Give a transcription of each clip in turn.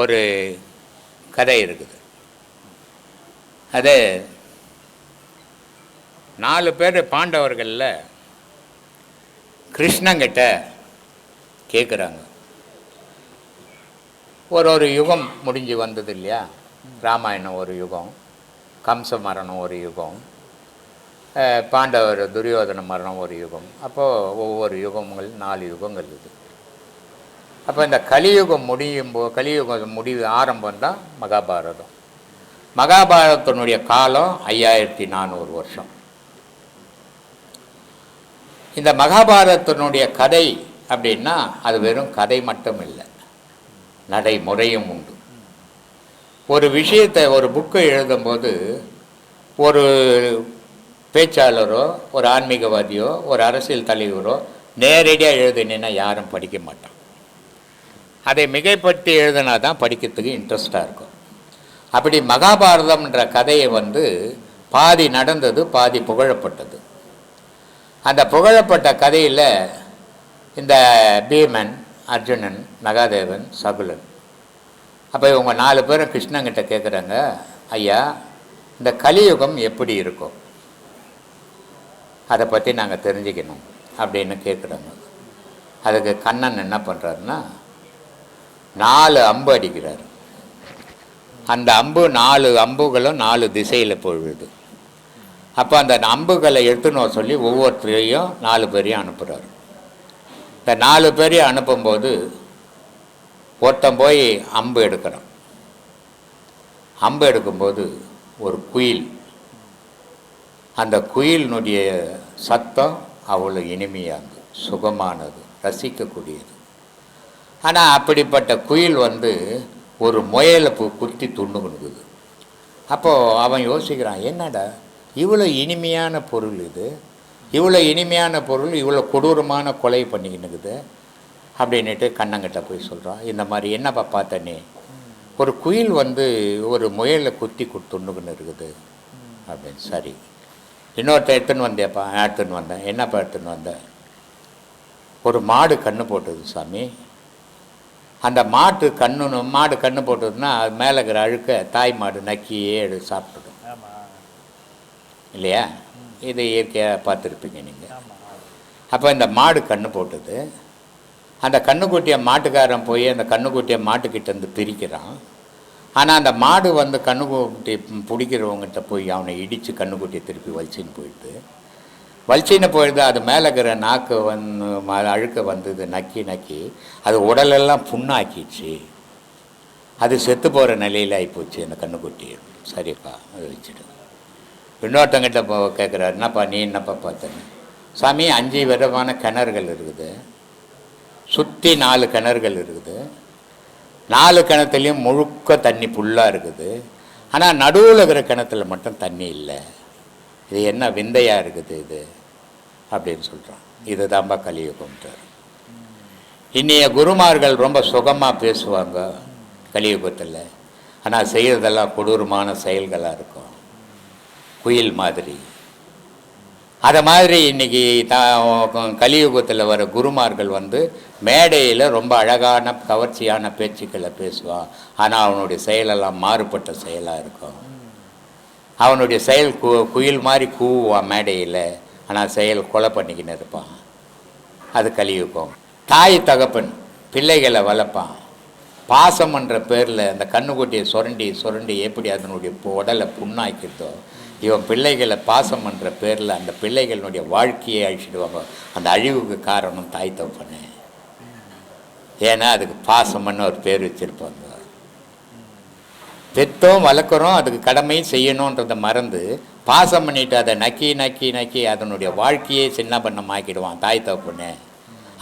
ஒரு கதை இருக்குது. அது நாலு பேர் பாண்டவர்களில் கிருஷ்ணங்கிட்ட கேட்குறாங்க ஒரு ஒரு யுகம் முடிஞ்சு வந்தது இல்லையா? ராமாயணம் ஒரு யுகம் கம்ச மரணம் ஒரு யுகம் பாண்டவர் துரியோதன மரணம் ஒரு யுகம். அப்போது ஒவ்வொரு யுகங்கள் நாலு யுகங்கள் இருக்குது அப்போ இந்த கலியுகம் முடியும் போ கலியுகம் முடிவு ஆரம்பம் தான் மகாபாரதம். மகாபாரதத்தினுடைய காலம் ஐயாயிரத்தி நானூறு வருஷம். இந்த மகாபாரதத்தினுடைய கதை அப்படின்னா அது வெறும் கதை மட்டும் இல்லை நடைமுறையும் உண்டு. ஒரு விஷயத்தை ஒரு புக்கை எழுதும்போது ஒரு பேச்சாளரோ ஒரு ஆன்மீகவாதியோ ஒரு அரசியல் தலைவரோ நேரடியாக எழுதினேன்னா யாரும் படிக்க மாட்டான். அதை மிகைப்படுத்தி எழுதினா தான் படிக்கிறதுக்கு இன்ட்ரெஸ்டாக இருக்கும். அப்படி மகாபாரதம்ன்ற கதையை வந்து பாதி நடந்தது பாதி புகழப்பட்டது. அந்த புகழப்பட்ட கதையில் இந்த பீமன் அர்ஜுனன் மகாதேவன் சகுலன். அப்போ இவங்க நாலு பேரும் கிருஷ்ணங்கிட்ட கேட்குறாங்க ஐயா இந்த கலியுகம் எப்படி இருக்கும்? அதை பற்றி நாங்கள் தெரிஞ்சுக்கணும். அப்படின்னு கேட்குறாங்க அதுக்கு கண்ணன் என்ன பண்ணுறாருன்னா நாலு அம்பு அடிக்கிறார். அந்த அம்பு நாலு அம்புகளும் நாலு திசையில் போயிடுது அப்போ அந்த அம்புகளை எடுத்துன்னு வர சொல்லி ஒவ்வொருத்தரையும் நாலு பேரையும் அனுப்புகிறார் இந்த நாலு பேரையும் அனுப்பும்போது ஒருத்தன் போய் அம்பு எடுக்கிறான். அம்பு எடுக்கும்போது ஒரு குயில். அந்த குயிலினுடைய சத்தம் அவ்வளோ இனிமையானது சுகமானது ரசிக்கக்கூடியது. ஆனால் அப்படிப்பட்ட குயில் வந்து ஒரு முயலை பு குத்தி துண்ணுக்குனுக்குது அப்போது அவன் யோசிக்கிறான் என்னடா இவ்வளோ இனிமையான பொருள் இது? இவ்வளோ இனிமையான பொருள் இவ்வளோ கொடூரமான கொலை பண்ணிக்கினுக்குது அப்படின்னுட்டு கண்ணங்கிட்ட போய் சொல்கிறான் இந்த மாதிரி என்னப்பா பார்த்தனே ஒரு குயில் வந்து ஒரு முயலை குத்தி கு துண்ணுக்குன்னு இருக்குது அப்படின்னு சரி. இன்னொருத்த எடுத்துன்னு வந்தேப்பா எடுத்துன்னு வந்தேன். என்னப்பா எடுத்துன்னு வந்தேன் ஒரு மாடு கண்ணு போட்டது சாமி. அந்த மாட்டு கண்ணு மாடு கண்ணு போட்டதுன்னா அது மேலே இருக்கிற அழுக்க தாய் மாடு நக்கியே எடுத்து சாப்பிட்டுடும். இல்லையா? இது இயற்கையாக பார்த்துருப்பீங்க நீங்கள் அப்போ இந்த மாடு கண்ணு போட்டது. அந்த கண்ணுக்குட்டியை மாட்டுக்காரன் போய் அந்த கண்ணுக்குட்டியை மாட்டுக்கிட்ட இருந்து பிரிக்கிறான். ஆனால் அந்த மாடு வந்து கண்ணுக்குட்டி பிடிக்கிறவங்ககிட்ட போய் அவனை இடித்து கண்ணுக்குட்டியை திருப்பி வலிச்சின்னு போயிடுது. வலிச்சின்னு போயிடுது அது மேலே இருக்கிற நாக்கு வந்து ம- அழுக்க வந்தது நக்கி நக்கி. அது உடலெல்லாம் புண்ணாக்கிச்சு அது செத்து போகிற நிலையில் ஆகிப்போச்சு அந்த கண்ணுக்குட்டி. சரிப்பா அது வச்சுட்டு இன்னொருத்தங்கிட்ட போ கேட்குறாரு என்னப்பா நீ என்னப்பா பார்த்தேன்னு? சாமி அஞ்சு விதமான கிணறுகள் இருக்குது. சுற்றி நாலு கிணறுகள் இருக்குது. நாலு கிணத்துலேயும் முழுக்க தண்ணி ஃபுல்லாக இருக்குது. ஆனால் நடுவில் இருக்கிற கிணத்துல மட்டும் தண்ணி இல்லை. இது என்ன விந்தையாக இருக்குது இது? அப்படின்னு சொல்கிறான் இது தான்பா கலியுகம்ன்றார். இன்னைய குருமார்கள் ரொம்ப சுகமாக பேசுவாங்க கலியுகத்தில். ஆனால் செய்கிறதெல்லாம் கொடூரமான செயல்களாக இருக்கும். குயில் மாதிரி. அதை மாதிரி இன்னைக்கு த கலியுகத்தில் வர குருமார்கள் வந்து மேடையில் ரொம்ப அழகான கவர்ச்சியான பேச்சுக்களை பேசுவான். ஆனால் அவனுடைய செயலெல்லாம் மாறுபட்ட செயலாக இருக்கும். அவனுடைய செயல் கு குயில் மாதிரி கூவுவான் மேடையில். ஆனால் செயல் கொலை பண்ணிக்கின்னு இருப்பான். அது கலியுகம். தாய் தகப்பன் பிள்ளைகளை வளர்ப்பான். பாசம்ன்ற பேரில் அந்த கண்ணுக்குட்டியை சுரண்டி சுரண்டி எப்படி அதனுடைய உடலை புண்ணாக்கிட்டோ இவன் பிள்ளைகளை பாசம் என்ற பேரில் அந்த பிள்ளைகளினுடைய வாழ்க்கையை அழிச்சிடுவாங்க அந்த அழிவுக்கு காரணம் தாய் தகப்பனு. ஏன்னா அதுக்கு பாசம்னு ஒரு பேர் வச்சுருப்பாங்க. பெற்றோம் வளர்க்குறோம் அதுக்கு கடமையும் செய்யணுன்றதை மறந்து பாசம் பண்ணிட்டு அதை நக்கி நக்கி நக்கி அதனுடைய வாழ்க்கையே சின்ன பண்ணம் ஆக்கிடுவான் தாய் தப்புன்னு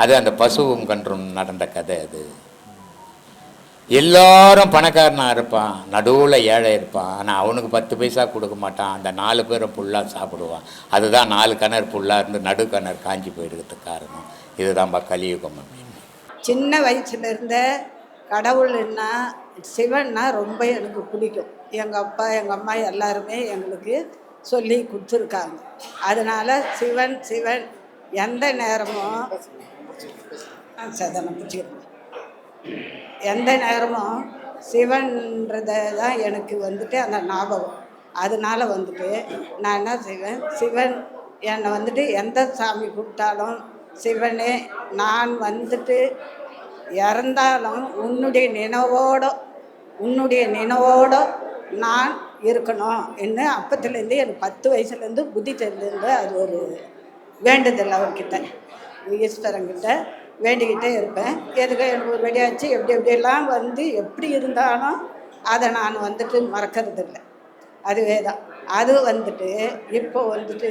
அது அந்த பசுவும் கன்றும் நடந்த கதை அது. எல்லாரும் பணக்காரனாக இருப்பான் நடுவில் ஏழை இருப்பான் ஆனால் அவனுக்கு பத்து பைசா கொடுக்க மாட்டான் அந்த நாலு பேரும் புல்லாக சாப்பிடுவான். அதுதான் நாலு கிணறு புல்லாக இருந்து நடு கிணறு காஞ்சி போயிடுறதுக்கு காரணம். இதுதான்ப்பா கலியுகம் அப்படின்னு. சின்ன வயசுல இருந்த கடவுள்னா சிவன்னா ரொம்ப எனக்கு பிடிக்கும். எங்கள் அப்பா எங்கள் அம்மா எல்லாருமே எங்களுக்கு சொல்லி கொடுத்துருக்காங்க. அதனால சிவன் சிவன் எந்த நேரமும் சதனம் பிடிச்சிக்கிறேன். எந்த நேரமும் சிவன்றதை தான் எனக்கு வந்துட்டு அந்த ஞாபகம். அதனால வந்துட்டு நான் என்ன செய்வேன் சிவன் என்னை வந்துட்டு எந்த சாமி கூப்பிட்டாலும் சிவனே நான் வந்துட்டு இறந்தாலும் உன்னுடைய நினைவோட உன்னுடைய நினைவோட நான் இருக்கணும் என்ன அப்பத்துலேருந்து எனக்கு பத்து வயசுலேருந்து புத்தி தெரிஞ்சிருந்து அது ஒரு வேண்டுதல் அவர்கிட்ட. ஈஸ்வரங்கிட்ட வேண்டிக்கிட்டே இருப்பேன். எதுக்கு எனக்கு ஒரு வெடியாச்சு எப்படி எப்படியெல்லாம் வந்து எப்படி இருந்தாலும் அதை நான் வந்துட்டு மறக்கிறது இல்லை அதுவே தான். அது வந்துட்டு இப்போ வந்துட்டு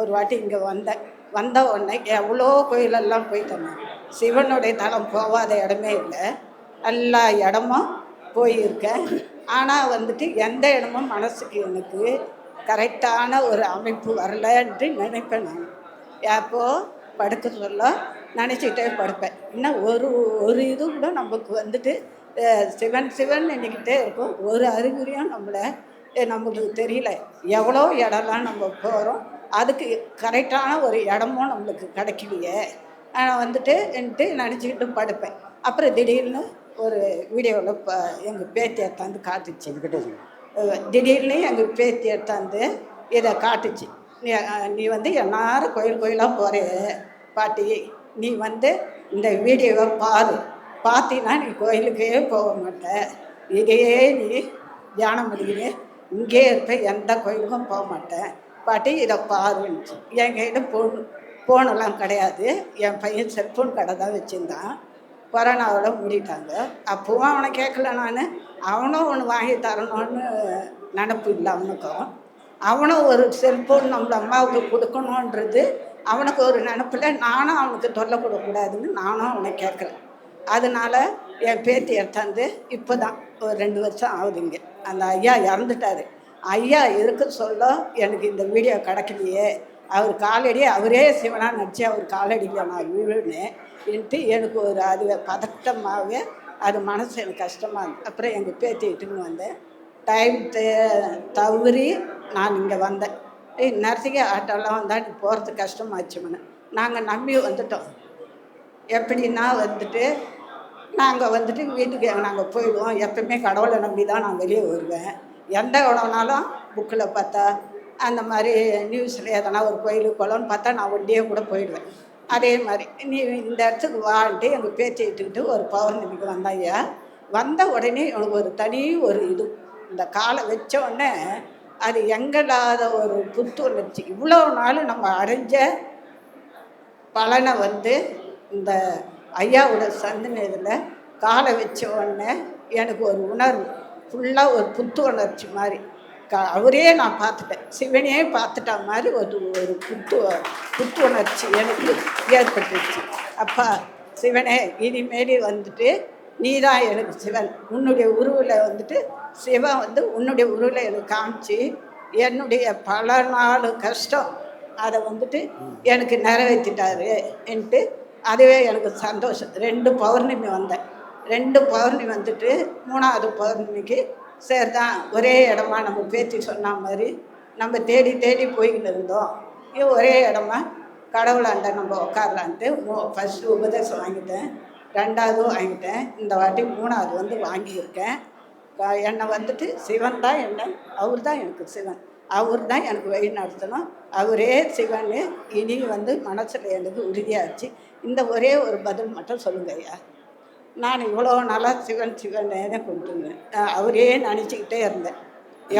ஒரு வாட்டி இங்கே வந்தேன். வந்த உடனே எவ்வளோ கோயிலெல்லாம் போயிட்டேன் நான். சிவனுடைய தலம் போகாத இடமே இல்லை. எல்லா இடமும் போயிருக்கேன் ஆனால் வந்துட்டு எந்த இடமும் மனசுக்கு எனக்கு கரெக்டான ஒரு அமைப்பு வரலன்ட்டு நினைப்பேன் நான். அப்போ படுக்க சொல்ல நினச்சிக்கிட்டே படுப்பேன். இன்னும் ஒரு ஒரு இது கூட நமக்கு வந்துட்டு சிவன் சிவன் நினைக்கிட்டே இருக்கும். ஒரு அறிகுறியும் நம்மளை நம்மளுக்கு நமக்கு தெரியல. எவ்வளோ இடம்லாம் நம்ம போகிறோம் அதுக்கு கரெக்டான ஒரு இடமும் நம்மளுக்கு கிடைக்கலையே. ஆனால் வந்துட்டு என்ட்டு நினச்சிக்கிட்டு படுப்பேன். அப்புறம் திடீர்னு ஒரு வீடியோவில் இப்போ எங்கள் பேத்தி எடுத்தாந்து காட்டுச்சு. திடீர்னு எங்கள் பேத்தி எடுத்தாந்து இதை காட்டுச்சு. நீ வந்து எல்லாரும் கோயில் கோயிலாக போகிற பாட்டி. நீ வந்து இந்த வீடியோவை பாரு. பார்த்தீங்கன்னா நீ கோயிலுக்கே போக மாட்ட. இதையே நீ தியானம் பண்ணிக்கிட்டு இங்கே இருப்ப எந்த கோயிலுக்கும் போக மாட்டேன் பாட்டி இதை பாருன்னுச்சு. என் கையில் ஃபோன் ஃபோனெல்லாம் கிடையாது. என் பையன் செல்ஃபோன் கடை தான் வச்சுருந்தான். கொரோனாவில் மூடிட்டாங்க. அப்போவும் அவனை கேட்கல நான். அவனும் ஒன்று வாங்கி தரணும்னு நினப்பு இல்லை அவனுக்கும். அவனும் ஒரு செல்ஃபோன் நம்ம அம்மாவுக்கு கொடுக்கணுன்றது அவனுக்கு ஒரு நினப்பில் நானும் அவனுக்கு தொல்லை கொடுக்கக்கூடாதுன்னு நானும் அவனை கேட்குறேன். அதனால என் பேத்தி எடுத்தாந்து இப்போ தான் ஒரு ரெண்டு வருஷம் ஆகுதுங்க. அந்த ஐயா இறந்துட்டாரு. ஐயா இருக்க சொல்ல எனக்கு இந்த வீடியோ கிடைக்கலையே. அவர் காலடி அவரே சிவனாக நடிச்சு அவர் காலடியில் நான் விழுன்னு எனக்கு ஒரு அது பதட்டமாகவே அது மனசு எனக்கு கஷ்டமாக இருந்தது. அப்புறம் எங்கள் பேத்தி இட்டுன்னு வந்தேன். டைம் தவறி நான் இங்கே வந்தேன். ஏய் ஆட்டோலாம் வந்தால் போகிறது போகிறதுக்கு கஷ்டமாச்சுமன்னு நாங்கள் நம்பி வந்துட்டோம். எப்படின்னா வந்துட்டு நாங்கள் வந்துட்டு வீட்டுக்கு நாங்கள் போயிடுவோம். எப்பவுமே கடவுளை நம்பி தான் நான் வெளியே வருவேன். எந்த இடம்னாலும் புக்கில் பார்த்தா அந்த மாதிரி நியூஸில் எதனா ஒரு கோயில் குளம்னு பார்த்தா நான் ஒண்டியே கூட போயிடுவேன். அதே மாதிரி நீ இந்த இடத்துக்கு வான்ட்டு எங்கள் பேச்சை ஒரு பௌர்ணமிக்கு வந்தாயா? வந்த உடனே எனக்கு ஒரு தனி ஒரு இது. இந்த காலை வச்ச உடனே அது எங்களாத ஒரு புத்துணர்ச்சி இவ்வளோ நாள் நம்ம அடைஞ்ச பலனை வந்து இந்த ஐயாவோட சந்தனத்தில் காலை வச்ச உடனே எனக்கு ஒரு உணர்வு. ஃபுல்லாக ஒரு புத்துணர்ச்சி மாதிரி. க அவரே நான் பார்த்துட்டேன். சிவனையே பார்த்துட்ட மாதிரி ஒரு ஒரு புத்து புத்துணர்ச்சி எனக்கு ஏற்பட்டுருச்சு அப்பா சிவனே இனிமேல் வந்துட்டு நீ தான் எனக்கு சிவன். உன்னுடைய உருவில் வந்துட்டு சிவன் வந்து உன்னுடைய உருவில் எனக்கு காமிச்சு என்னுடைய பல நாள் கஷ்டம் அதை வந்துட்டு எனக்கு நிறைவேற்றிட்டாரு என்ட்டு அதுவே எனக்கு சந்தோஷம். ரெண்டு பௌர்ணமி வந்தேன். ரெண்டு பௌர்ணமி வந்துட்டு மூணாவது பௌர்ணமிக்கு சரிதான் ஒரே இடமா நம்ம பேச்சு சொன்ன மாதிரி நம்ம தேடி தேடி போய்கிட்டு இருந்தோம். இது ஒரே இடமா கடவுளாண்ட நம்ம உட்காரலான்ட்டு ஃபஸ்ட்டு உபதேசம் வாங்கிட்டேன். ரெண்டாவது வாங்கிட்டேன். இந்த வாட்டி மூணாவது வந்து வாங்கியிருக்கேன். என்னை வந்துட்டு சிவன் தான் என்ன அவர் தான் எனக்கு சிவன். அவர் தான் எனக்கு வழி நடத்தணும். அவரே சிவன் இனி வந்து மனசில் எனக்கு உறுதியாச்சு. இந்த ஒரே ஒரு பதில் மட்டும் சொல்லுங்க ஐயா. நான் இவ்வளோ நாளாக சிவன் சிவனே தான் கொண்டுருந்தேன் அவரே நினச்சிக்கிட்டே இருந்தேன்.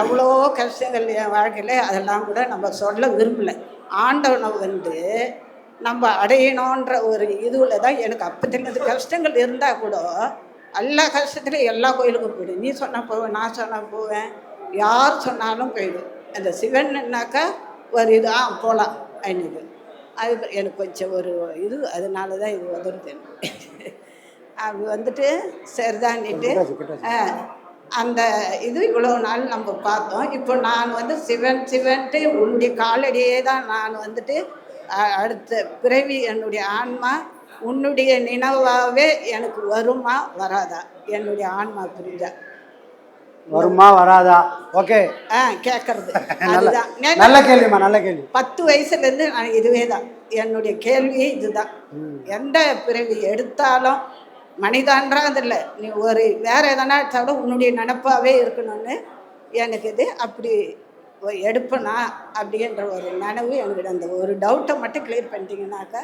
எவ்வளோ கஷ்டங்கள் என் வாழ்க்கையில் அதெல்லாம் கூட நம்ம சொல்ல விரும்பலை. ஆண்டவனை வந்து நம்ம அடையணுன்ற ஒரு இதுவில் தான் எனக்கு அப்பத்தினது கஷ்டங்கள் இருந்தால் கூட எல்லா கஷ்டத்துலையும் எல்லா கோயிலுக்கும் போயிடும் நீ சொன்னால் போவேன் நான் சொன்னால் போவேன். யார் சொன்னாலும் போயிடும் அந்த சிவன்னாக்கா ஒரு இது ஆ போகலாம் அப்படின்னு. அது எனக்கு கொஞ்சம் ஒரு இது அதனால தான் இது உதவுது அது வந்துட்டு ஆ, அந்த இது இவ்வளோ நாள் நம்ம பார்த்தோம். இப்போ நான் வந்து சிவன் சிவன்ட்டு உன்னுடைய காலடியே தான். நான் வந்துட்டு அடுத்த பிறவி என்னுடைய ஆன்மா உன்னுடைய நினைவாகவே எனக்கு வருமா வராதா? என்னுடைய ஆன்மா புரிஞ்சா? வருமா வராதா? ஓகே. ஆ கேட்கறது நல்ல அதுதான். நேத்து நல்ல கேள்விம்மா நல்ல கேள்வி. பத்து வயசுலேருந்து நான் இதுவே தான் என்னுடைய கேள்வியே இதுதான். எந்த பிறவி எடுத்தாலும் மனிதான்றதில்லை. நீ ஒரு வேற எதனா எடுத்தாலும் உன்னுடைய நினப்பாவே இருக்கணும்னு எனக்கு இது. அப்படி எடுப்பனா அப்படின்ற ஒரு நினைவு எனக்கு அந்த ஒரு டவுட்டை மட்டும் கிளியர் பண்ணிட்டீங்கன்னாக்கா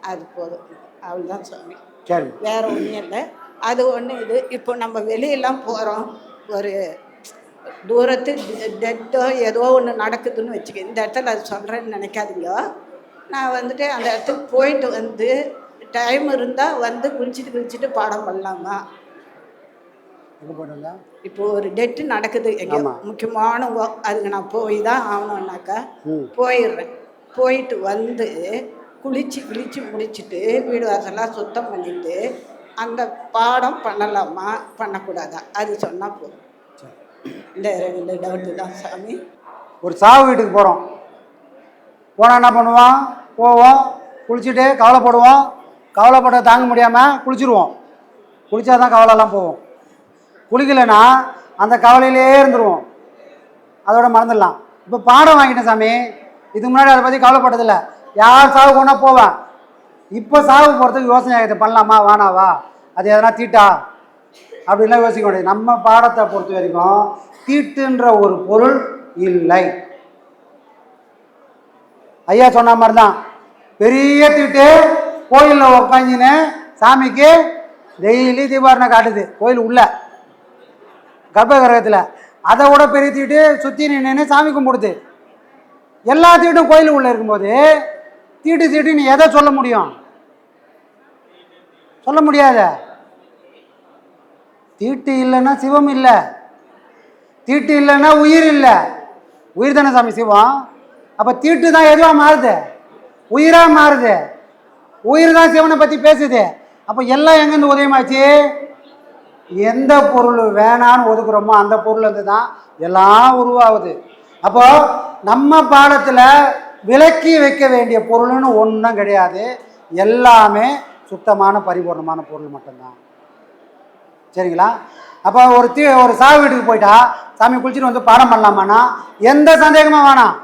அது போதும். அவ்வளோதான் சுவாமி. சரி. வேற ஒன்றும் இல்லை. அது ஒன்று இது. இப்போ நம்ம வெளியெல்லாம் போகிறோம் ஒரு தூரத்து டெட்டோ ஏதோ ஒன்று நடக்குதுன்னு வச்சுக்க. இந்த இடத்துல அது சொல்கிறேன்னு நினைக்காதீங்க. நான் வந்துட்டு அந்த இடத்துக்கு போயிட்டு வந்து டைம் இருந்தால் வந்து குளிச்சுட்டு குளிச்சுட்டு பாடம் பண்ணலாமா? இப்போ ஒரு டெட்டு நடக்குது. முக்கியமான அதுக்கு நான் போய் தான் ஆகணும்னாக்கா போயிடுறேன். போயிட்டு வந்து குளிச்சு குளிச்சு முடிச்சுட்டு வீடு வாசலாம் சுத்தம் பண்ணிட்டு அந்த பாடம் பண்ணலாமா? பண்ணக்கூடாதா? அது சொன்னால் போதும். இந்த ரெண்டு டவுட்டு தான் சாமி. ஒரு சாவு வீட்டுக்கு போகிறோம் போனால் என்ன பண்ணுவோம் போவோம். குளிச்சுட்டு கவலைப்படுவோம் கவலைப்பட தாங்க முடியாமல் குளிச்சிருவோம். குளித்தா தான் கவலைலாம் போவோம் குளிக்கலைன்னா அந்த கவலையிலே இருந்துருவோம். அதோட மறந்துடலாம். இப்போ பாடம் வாங்கிட்டேன் சாமி. இதுக்கு முன்னாடி அதை பற்றி கவலைப்பட்டதில்லை. யார் சாவு கொண்டா போவேன் இப்போ சாவு போகிறதுக்கு யோசனை இதை பண்ணலாமா? வானாவா அது எதனா தீட்டா? அப்படிலாம் யோசிக்க முடியாது நம்ம பாடத்தை பொறுத்த வரைக்கும் தீட்டுன்ற ஒரு பொருள் இல்லை. ஐயா சொன்ன மாதிரி தான் பெரிய தீட்டு கோயிலில் உக்காந்துன்னு சாமிக்கு டெய்லி தீபாரணை காட்டுது. கோயில் உள்ள கர்ப்பகிரகத்தில். அதை விட பெருத்திட்டு சுற்றி நின்று சாமி கும்பிடுது. எல்லா தீட்டும் கோயில் உள்ளே இருக்கும்போது தீட்டு தீட்டு நீ எதை சொல்ல முடியும்? சொல்ல முடியாத? தீட்டு இல்லைன்னா சிவம் இல்லை. தீட்டு இல்லைன்னா உயிர் இல்லை. உயிர் தானே சாமி சிவம்? அப்போ தீட்டு தான் எதுவாக மாறுது? உயிராக மாறுது. உயிர் தான் சிவனை பற்றி பேசுது. அப்போ எல்லாம் எங்கேருந்து உதயமாச்சு? எந்த பொருள் வேணான்னு ஒதுக்குறோமோ அந்த பொருள்லேருந்து தான் எல்லாம் உருவாகுது. அப்போது நம்ம பாடத்தில் விலக்கி வைக்க வேண்டிய பொருள்னு ஒன்றும் கிடையாது. எல்லாமே சுத்தமான பரிபூர்ணமான பொருள் மட்டும்தான். சரிங்களா? அப்போ ஒரு தீ ஒரு சாவு வீட்டுக்கு போயிட்டா சாமி குளிச்சுட்டு வந்து பாடம் பண்ணலாமாண்ணா? எந்த சந்தேகமும் வேணாம்.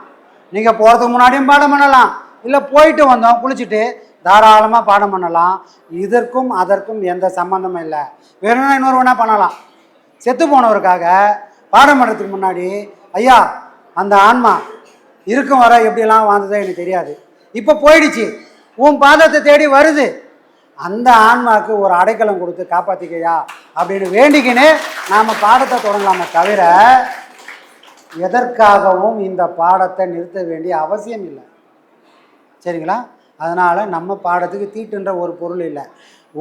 நீங்கள் போகிறதுக்கு முன்னாடியும் பாடம் பண்ணலாம். இல்லை போயிட்டு வந்தோம் குளிச்சுட்டு தாராளமாக பாடம் பண்ணலாம். இதற்கும் அதற்கும் எந்த சம்மந்தமும் இல்லை. வேணும்னா இன்னொரு வேணால் பண்ணலாம். செத்து போனவருக்காக பாடம் பண்ணுறதுக்கு முன்னாடி ஐயா அந்த ஆன்மா இருக்கும் வர எப்படிலாம் வாழ்ந்ததோ எனக்கு தெரியாது. இப்போ போயிடுச்சு. உன் பாதத்தை தேடி வருது. அந்த ஆன்மாவுக்கு ஒரு அடைக்கலம் கொடுத்து காப்பாற்றிக்கையா அப்படின்னு வேண்டிக்கின்னு நாம் பாடத்தை தொடங்கலாமே தவிர எதற்காகவும் இந்த பாடத்தை நிறுத்த வேண்டிய அவசியம் இல்லை. சரிங்களா? அதனால் நம்ம பாடத்துக்கு தீட்டுன்ற ஒரு பொருள் இல்லை.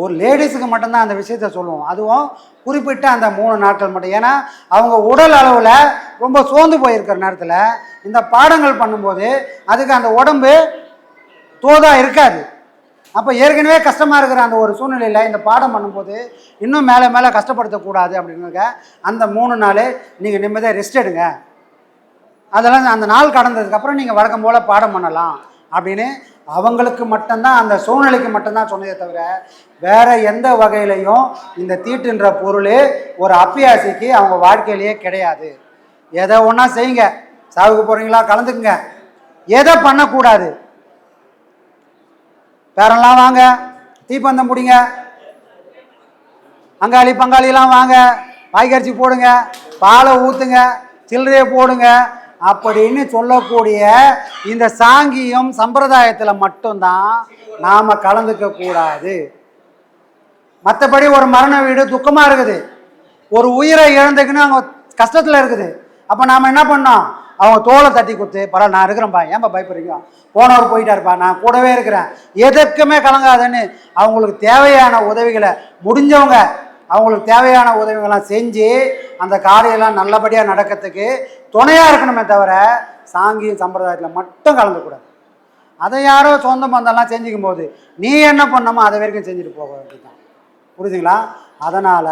ஒரு லேடிஸுக்கு மட்டும்தான் அந்த விஷயத்த சொல்லுவோம். அதுவும் குறிப்பிட்ட அந்த மூணு நாட்கள் மட்டும். ஏன்னா அவங்க உடல் அளவில் ரொம்ப சோர்ந்து போயிருக்கிற நேரத்தில் இந்த பாடங்கள் பண்ணும்போது அதுக்கு அந்த உடம்பு தோதாக இருக்காது. அப்போ ஏற்கனவே கஷ்டமாக இருக்கிற அந்த ஒரு சூழ்நிலையில் இந்த பாடம் பண்ணும்போது இன்னும் மேலே மேலே கஷ்டப்படுத்தக்கூடாது அப்படின்னாக்க அந்த மூணு நாள் நீங்கள் நிம்மதியாக ரெஸ்ட் எடுங்க. அதெல்லாம் அந்த நாள் கடந்ததுக்கப்புறம் நீங்கள் வழக்கம் போல் பாடம் பண்ணலாம் அப்படின்னு அவங்களுக்கு மட்டும்தான் அந்த சூழ்நிலைக்கு மட்டும்தான் சொன்னதே தவிர வேற எந்த வகையிலையும் இந்த தீட்டுன்ற பொருள் ஒரு அப்பியாசிக்கு அவங்க வாழ்க்கையிலேயே கிடையாது. எதை ஒன்றா செய்யுங்க. சாவுக்கு போகிறீங்களா கலந்துக்குங்க. எதை பண்ணக்கூடாது? பேரெல்லாம் வாங்க. தீப்பந்தம் பிடிங்க. அங்காளி பங்காளிலாம் வாங்க. காய்கறிச்சி போடுங்க. பாலை ஊற்றுங்க சில்லறையை போடுங்க. அப்படின்னு சொல்லக்கூடிய இந்த சாங்கியம் சம்பிரதாயத்தில் மட்டும்தான் நாம் கலந்துக்க கூடாது. மற்றபடி ஒரு மரண வீடு துக்கமாக இருக்குது. ஒரு உயிரை இழந்துக்குன்னு அவங்க கஷ்டத்தில் இருக்குது. அப்போ நாம் என்ன பண்ணோம்? அவங்க தோலை தட்டி கொடுத்து பரவாயில்ல நான் இருக்கிறேன்ப்பா ஏன்பா பயப்படுறீங்க? போனவர் போயிட்டாருப்பா. நான் கூடவே இருக்கிறேன். எதற்குமே கலங்காதன்னு அவங்களுக்கு தேவையான உதவிகளை முடிஞ்சவங்க அவங்களுக்கு தேவையான உதவிகள்லாம் செஞ்சு அந்த காரியெல்லாம் நல்லபடியாக நடக்கிறதுக்கு துணையாக இருக்கணுமே தவிர சாங்கிய சம்பிரதாயத்தில் மட்டும் கலந்துக்கூடாது. அதை யாரோ சொந்த பந்தம்லாம் செஞ்சுக்கும் போது நீ என்ன பண்ணமோ அதை வரைக்கும் செஞ்சுட்டு போக வேண்டியதுதான். புரியுதுங்களா அதனால்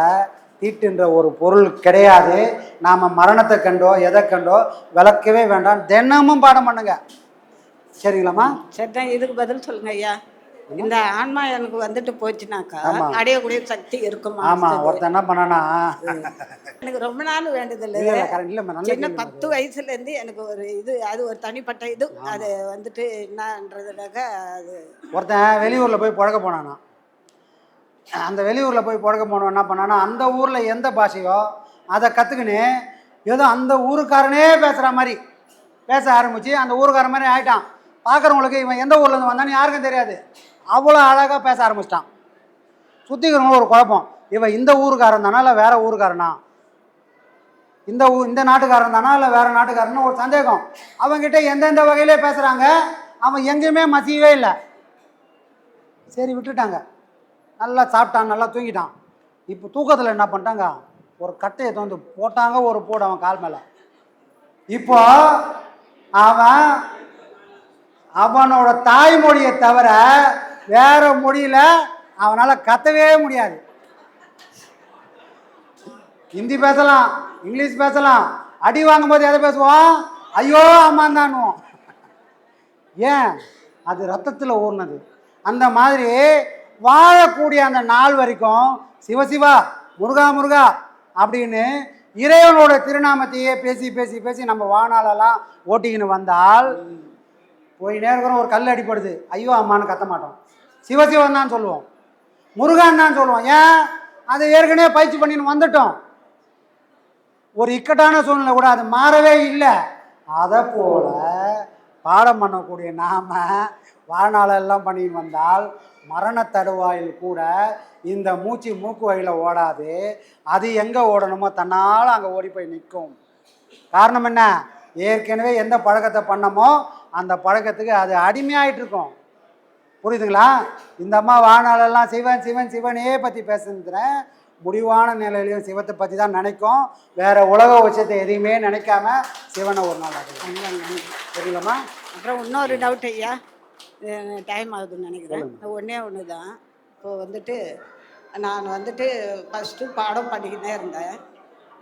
தீட்டுன்ற ஒரு பொருள் கிடையாது. நாம் மரணத்தை கண்டோ எதை கண்டோ விளக்கவே வேண்டாம். தினமும் பாடம் பண்ணுங்க. சரிங்களாம்மா? சரி இதுக்கு பதில் சொல்லுங்க ஐயா. இந்த ஆன்மா எனக்கு வந்துட்டு போச்சுனாக்கா ஆமா. அடையக்கூடிய சக்தி இருக்குமா ஆமாம் ஒருத்தன் என்ன பண்ணானா? எனக்கு ரொம்ப நாள் வேண்டியதில்லை சின்ன. பத்து வயசுல இருந்து எனக்கு ஒரு இது அது ஒரு தனிப்பட்ட இது. அது வந்துட்டு என்னன்றதுனாக்க அது ஒருத்தன் வெளியூரில் போய் பழக்க போனானா? அந்த வெளியூரில் போய் பழக்க போனவன் என்ன பண்ணானா அந்த ஊரில் எந்த பாஷையோ அதை கற்றுக்கின்னு ஏதோ அந்த ஊருக்காரனே பேசுகிற மாதிரி பேச ஆரம்பித்து அந்த ஊருக்காரன் மாதிரி ஆயிட்டான். பார்க்குறவங்களுக்கு இவன் எந்த ஊர்லேருந்து வந்தான்னு யாருக்கும் தெரியாது. அவ்வளோ அழகாக பேச ஆரம்பிச்சிட்டான். சுற்றிக்கிறவங்க ஒரு குழப்பம். இவன் இந்த ஊருக்காரன் தானா இல்லை வேற ஊருக்காரனா? இந்த ஊ இந்த நாட்டுக்காரன் தானா இல்லை வேற நாட்டுக்காரன்னு ஒரு சந்தேகம். அவங்ககிட்ட எந்தெந்த வகையிலே பேசுகிறாங்க அவன் எங்கேயுமே மசியவே இல்லை. சரி விட்டுட்டாங்க. நல்லா சாப்பிட்டான் நல்லா தூங்கிட்டான். இப்போ தூக்கத்தில் என்ன பண்ணிட்டாங்க? ஒரு கட்டையை தோந்து போட்டாங்க ஒரு போடு அவன் கால் மேலே. இப்போ அவன் அவனோட தாய்மொழியை தவிர வேற மொழியில் அவனால் கத்தவே முடியாது. ஹிந்தி பேசலாம் இங்கிலீஷ் பேசலாம் அடி வாங்கும்போது எதை பேசுவோம்? ஐயோ அம்மாந்தானுவோம் ஏன்? அது ரத்தத்தில் ஊர்னது. அந்த மாதிரி வாழக்கூடிய அந்த நாள் வரைக்கும் சிவசிவா முருகா முருகா அப்படின்னு இறைவனோட திருநாமத்தையே பேசி பேசி பேசி நம்ம வானாலெல்லாம் ஓட்டிக்கின்னு வந்தால் போய் நேரம் ஒரு கல் அடிப்படுது. ஐயோ அம்மான்னு கத்த மாட்டோம். சிவசிவன் தான் சொல்லுவோம். முருகன் தான் சொல்லுவோம். ஏன்? அதை ஏற்கனவே பயிற்சி பண்ணின்னு வந்துட்டோம். ஒரு இக்கட்டான சூழ்நிலை கூட அது மாறவே இல்லை. அதை போல பாடம் பண்ணக்கூடிய நாம வாழ்நாளெல்லாம் பண்ணின்னு வந்தால் மரண தடுவாயில் கூட இந்த மூச்சு மூக்கு வழியில் ஓடாது. அது எங்கே ஓடணுமோ தன்னால் அங்கே ஓடி போய் நிற்கும். காரணம் என்ன? ஏற்கனவே எந்த பழக்கத்தை பண்ணமோ அந்த பழக்கத்துக்கு அது அடிமையாயிட்டு இருக்கும். புரியுதுங்களா? இந்த அம்மா வாழ்நாளெல்லாம் சிவன் சிவன் சிவனே பற்றி பேசுகிறேன் முடிவான நிலையிலையும் சிவத்தை பற்றி தான் நினைக்கும். வேற உலக விஷயத்தை எதையுமே நினைக்காம சிவனை ஒரு நாள் அடையும் சரிங்களாம்மா அப்புறம் இன்னொரு டவுட் ஐயா. டைம் ஆகுதுன்னு நினைக்கிறேன். ஒன்றே ஒன்று தான் இப்போ வந்துட்டு நான் வந்துட்டு ஃபஸ்ட்டு பாடம் பண்ணிக்கிட்டே இருந்தேன்.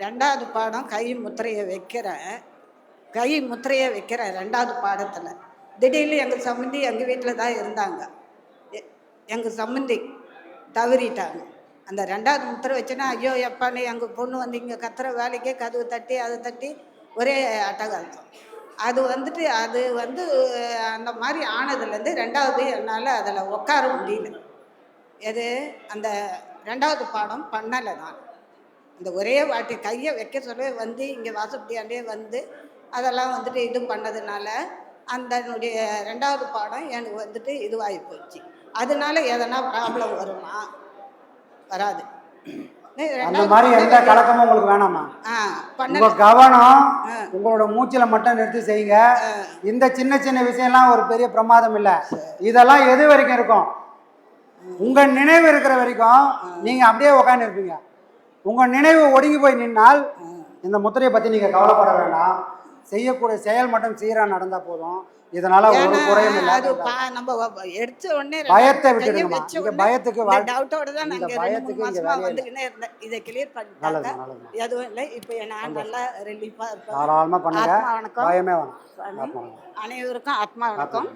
ரெண்டாவது பாடம் கை முத்திரையை வைக்கிறேன். கை முத்திரையை வைக்கிறேன் ரெண்டாவது பாடத்தில். திடீர்னு எங்கள் சம்மந்தி எங்கள் வீட்டில் தான் இருந்தாங்க. எங்கள் சம்மந்தி தவறிட்டாங்க. அந்த ரெண்டாவது முத்திரை வச்சேன்னா ஐயோ எப்பான்னு எங்கள் பொண்ணு வந்து இங்கே கத்துற வேலைக்கே கதவு தட்டி அதை தட்டி ஒரே அட்டகாசம். அது வந்துட்டு அது வந்து அந்த மாதிரி ஆனதுலேருந்து ரெண்டாவது என்னால் அதில் உட்கார முடியல. எது? அந்த ரெண்டாவது பாடம் பண்ணலை நான். அந்த ஒரே வாட்டி கையை வைக்க சொல்லவே வந்து இங்கே வாசப்படியாண்டே வந்து அதெல்லாம் வந்துட்டு இது பண்ணதுனால அந்தனுடைய ரெண்டாவது பாடம் எனக்கு வந்துட்டு இதுவாகி போச்சு. அதனால எதனா ப்ராப்ளம் வருமா? வராது. அந்த மாதிரி எந்த கலக்கமும் உங்களுக்கு வேணாமா? உங்க கவனம் உங்களோட மூச்சில மட்டும் நிறுத்தி செய்யுங்க. இந்த சின்ன சின்ன விஷயம்லாம் ஒரு பெரிய பிரமாதம் இல்லை. இதெல்லாம் எது வரைக்கும் இருக்கும்? உங்க நினைவு இருக்கிற வரைக்கும் நீங்க அப்படியே உட்காந்து இருப்பீங்க. உங்க நினைவு ஒடுங்கி போய் நின்னால் இந்த முத்திரையை பத்தி நீங்க கவலைப்பட வேண்டாம். செய்யக்கூடிய செயல் மட்டும் சீரா நடந்தா போதும். இதனால ஒரு குறையும் அது பா- நம்ம வ- எடுத்த உடனே பயத்தை கையை விட்டுடுங்கம்மா. வச்ச இங்க உடனே பயத்துக்கு இந்த வாழ்- டவுட்டோட தான் இந்த நாங்க ரெண்டு மூணு பயத்துக்கு இங்க மாசமா வேலையே இல்லை. வந்துக்கினே இருந்தேன். இதை கிளியர் நல்லது பண்ணிட்டாங்க நல்லதுமா எதுவும் இல்லை. இப்போ நான் நல்லா ரிலீஃபா இருப்பேன். தாராளமா பண்ணுங்க. ஆத்மா வணக்கம். பயமே வேணாம். ஆத்மா வணக்கம். அனைவருக்கும் ஆத்மா வணக்கம்.